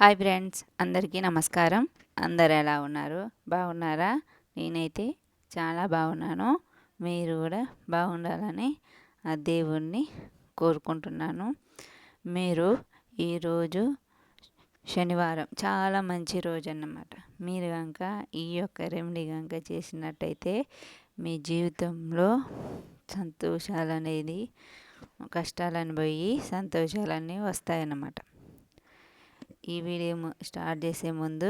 Hi friends అందరికీ నమస్కారం. అందరు ఎలా ఉన్నారు? బాగున్నారా? నేనైతే చాలా బాగున్నాను. మీరు కూడా బాగుండాలని ఆ దేవుణ్ణి కోరుకుంటున్నాను. మీరు ఈరోజు శనివారం చాలా మంచి రోజు అన్నమాట మీరు కనుక ఈ యొక్క రెమెడీ కనుక చేసినట్టయితే మీ జీవితంలో సంతోషాలు అనేది కష్టాలను పోయి సంతోషాలన్నీ వస్తాయన్నమాట. ఈ వీడియో స్టార్ట్ చేసే ముందు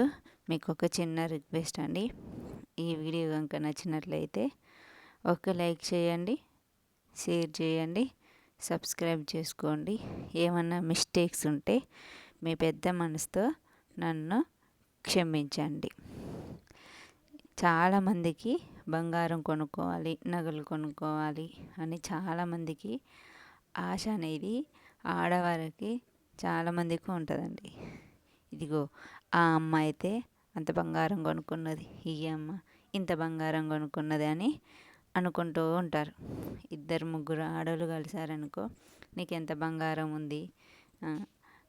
మీకు ఒక చిన్న రిక్వెస్ట్ అండి. ఈ వీడియో కనుక నచ్చినట్లయితే ఒక లైక్ చేయండి షేర్ చేయండి సబ్స్క్రైబ్ చేసుకోండి. ఏమన్నా మిస్టేక్స్ ఉంటే మీ పెద్ద మనసుతో నన్ను క్షమించండి. చాలామందికి బంగారం కొనుక్కోవాలి నగలు కొనుక్కోవాలి అని చాలామందికి ఆశ అనేది ఆడవారికి చాలామందికి ఉంటుందండి. ఇదిగో ఆ అమ్మ అయితే అంత బంగారం కొనుక్కున్నది ఈ అమ్మ ఇంత బంగారం కొనుక్కున్నది అని అనుకుంటూ ఉంటారు. ఇద్దరు ముగ్గురు ఆడవాళ్ళు కలిసారనుకో నీకు ఎంత బంగారం ఉంది?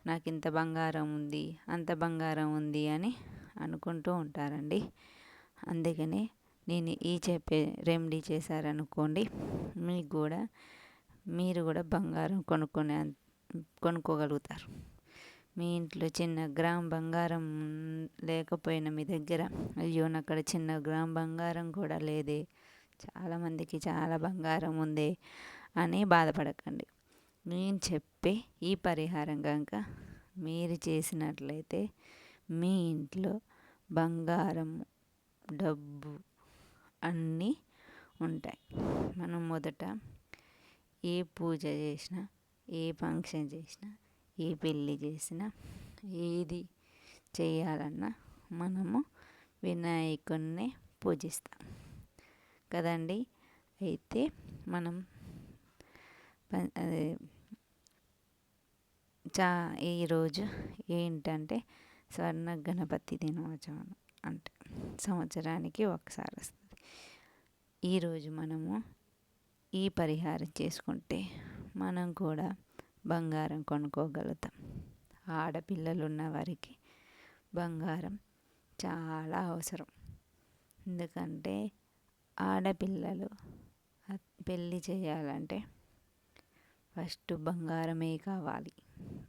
నాకు ఇంత బంగారం ఉంది అంత బంగారం ఉంది అని అనుకుంటూ ఉంటారండి. అందుకని నేను ఈ చెప్పే రెమెడీ చేశారనుకోండి మీకు కూడా మీరు కూడా బంగారం కొనుక్కునే కొనుక్కోగలుగుతారు. మీ ఇంట్లో చిన్న గ్రామ్ బంగారం లేకపోయినా మీ దగ్గర అయ్యో అక్కడ చిన్న గ్రామ్ బంగారం కూడా లేదే చాలామందికి చాలా బంగారం ఉంది అని బాధపడకండి. నేను చెప్పే ఈ పరిహారం కనుక మీరు చేసినట్లయితే మీ ఇంట్లో బంగారం డబ్బు అన్నీ ఉంటాయి. మనం మొదట ఏ పూజ చేసినా ఏ ఫంక్షన్ చేసినా ఏ పెళ్ళి చేసినా ఏది చేయాలన్నా మనము వినాయకుడిని పూజిస్తాం. కదండి? అయితే మనం అదే చా ఈరోజు ఏంటంటే స్వర్ణ గణపతి దినోత్సవం అంటే. సంవత్సరానికి ఒకసారి వస్తుంది. ఈరోజు మనము ఈ పరిహారం చేసుకుంటే మనం కూడా బంగారం కొనుక్కోగలుగుతాం. ఆడపిల్లలు ఉన్న వారికి బంగారం చాలా అవసరం. ఎందుకంటే ఆడపిల్లలు పెళ్ళి చేయాలంటే ఫస్ట్ బంగారమే కావాలి.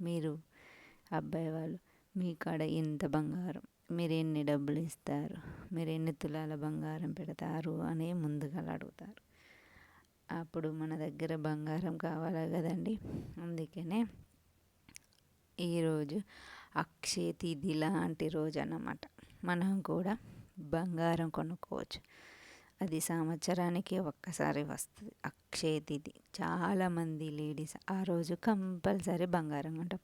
మీరు అబ్బాయి వాళ్ళు మీ కాడ ఇంత బంగారం మీరు ఎన్ని డబ్బులు ఇస్తారు మీరు ఎన్ని తులాల బంగారం పెడతారు అని ముందుగా అడుగుతారు. అప్పుడు మన దగ్గర బంగారం కావాలి కదండి? అందుకనే ఈరోజు అక్షయ తిథి లాంటి రోజు అన్నమాట మనం కూడా బంగారం కొనుక్కోవచ్చు. అది సంవత్సరానికి ఒక్కసారి వస్తుంది. అక్షయ తిథి. చాలామంది లేడీస్ ఆ రోజు కంపల్సరీ బంగారం కొంటాం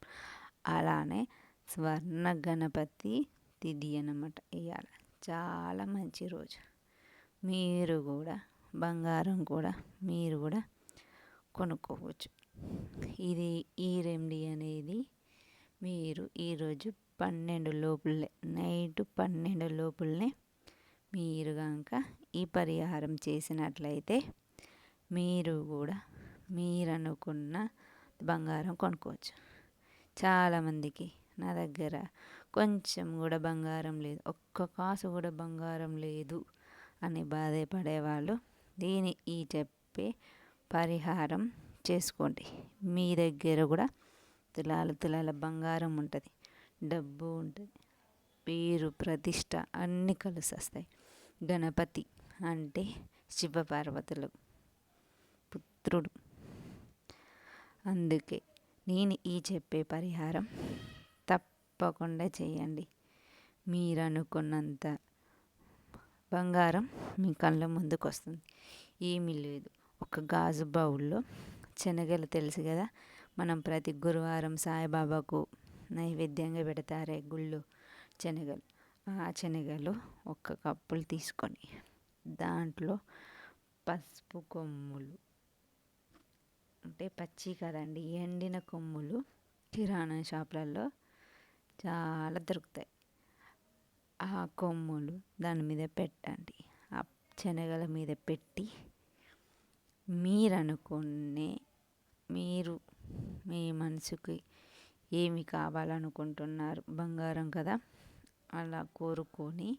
అలానే స్వర్ణ గణపతి తిథి అన్నమాట ఇవాళ చాలా మంచి రోజు. మీరు కూడా బంగారం కూడా మీరు కూడా కొనుక్కోవచ్చు. ఇది ఈ రెమెడీ అనేది మీరు ఈరోజు పన్నెండు లోపులే నైట్ పన్నెండు లోపులనే మీరు కనుక ఈ పరిహారం చేసినట్లయితే మీరు కూడా మీరు అనుకున్న బంగారం కొనుక్కోవచ్చు. చాలామందికి నా దగ్గర కొంచెం కూడా బంగారం లేదు ఒక్క కాసు కూడా బంగారం లేదు అని బాధపడేవాళ్ళు దీని ఈ చెప్పే పరిహారం చేసుకోండి. మీ దగ్గర కూడా తులాల తులాల బంగారం ఉంటుంది. డబ్బు ఉంటుంది. పేరు ప్రతిష్ట అన్నీ కలిసి వస్తాయి గణపతి అంటే శివపార్వతులు పుత్రుడు. అందుకే నేను ఈ చెప్పే పరిహారం తప్పకుండా చేయండి. మీరు అనుకున్నంత బంగారం మీ కళ్ళ ముందుకు వస్తుంది ఏమీ లేదు. ఒక గాజు బౌల్లో శనగలు తెలుసు కదా? మనం ప్రతి గురువారం సాయిబాబాకు నైవేద్యంగా పెడతారే గుళ్ళు శనగలు. ఆ శనగలు ఒక కప్పులు తీసుకొని దాంట్లో పసుపు కొమ్ములు. అంటే పచ్చి కదండి ఎండిన కొమ్ములు కిరాణా షాపులలో చాలా దొరుకుతాయి. ఆ కొమ్ములు దాని మీద పెట్టండి. ఆ శనగల మీద పెట్టి మీరు అనుకునే మీరు మీ మనసుకి ఏమి కావాలనుకుంటున్నారు బంగారం కదా? అలా కోరుకొని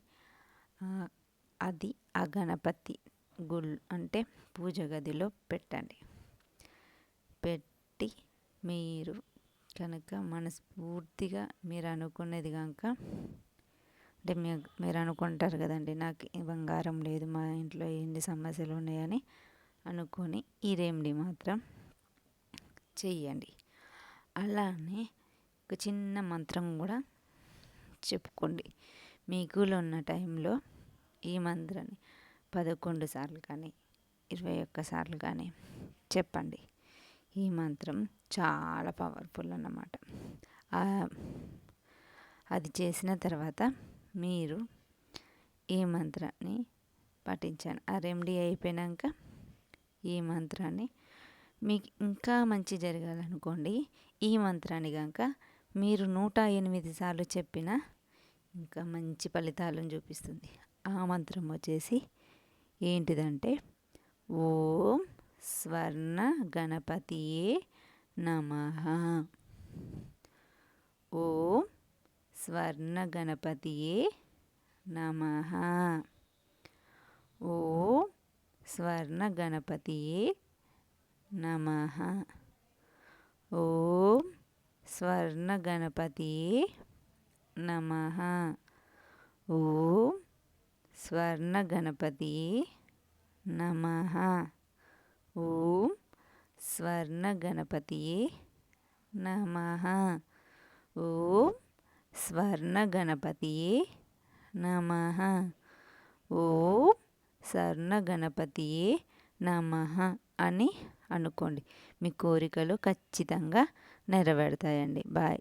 అది ఆ గణపతి గుల్ అంటే పూజ గదిలో పెట్టండి. పెట్టి మీరు కనుక మనస్ఫూర్తిగా మీరు అనుకున్నది కనుక అంటే మీరు అనుకుంటారు కదండి నాకు బంగారం లేదు మా ఇంట్లో ఎన్ని సమస్యలు ఉన్నాయని అనుకొని ఈ రెమెడీ మాత్రం? చెయ్యండి. అలానే ఒక చిన్న మంత్రం కూడా చెప్పుకోండి. మీకులో ఉన్న టైంలో ఈ మంత్రాన్ని పదకొండు సార్లు కానీ ఇరవై ఒక్క సార్లు కానీ చెప్పండి. ఈ మంత్రం చాలా పవర్ఫుల్ అన్నమాట. అది చేసిన తర్వాత మీరు ఈ మంత్రాన్ని పఠించాను ఆ రెమెడీ అయిపోయాక ఈ మంత్రాన్ని మీకు ఇంకా మంచి జరగాలనుకోండి. ఈ మంత్రాన్ని కనుక మీరు నూట ఎనిమిది సార్లు చెప్పిన ఇంకా మంచి ఫలితాలను చూపిస్తుంది. ఆ మంత్రం వచ్చేసి ఏంటిదంటే ఓం స్వర్ణ గణపతియే నమ. ఓం స్వర్ణగణపతియే నమ. ఓ స్వర్ణగణపతియే నమ. ఓం స్వర్ణగణపతియే నమ. ఓం స్వర్ణగణపతియే నమ. ఓం స్వర్ణగణపతియే నమ. ఓ స్వర్ణ గణపతియే నమ. ఓం స్వర్ణ గణపతియే నమ అని అనుకోండి. మీ కోరికలు ఖచ్చితంగా నెరవేరుతాయండి. బాయ్.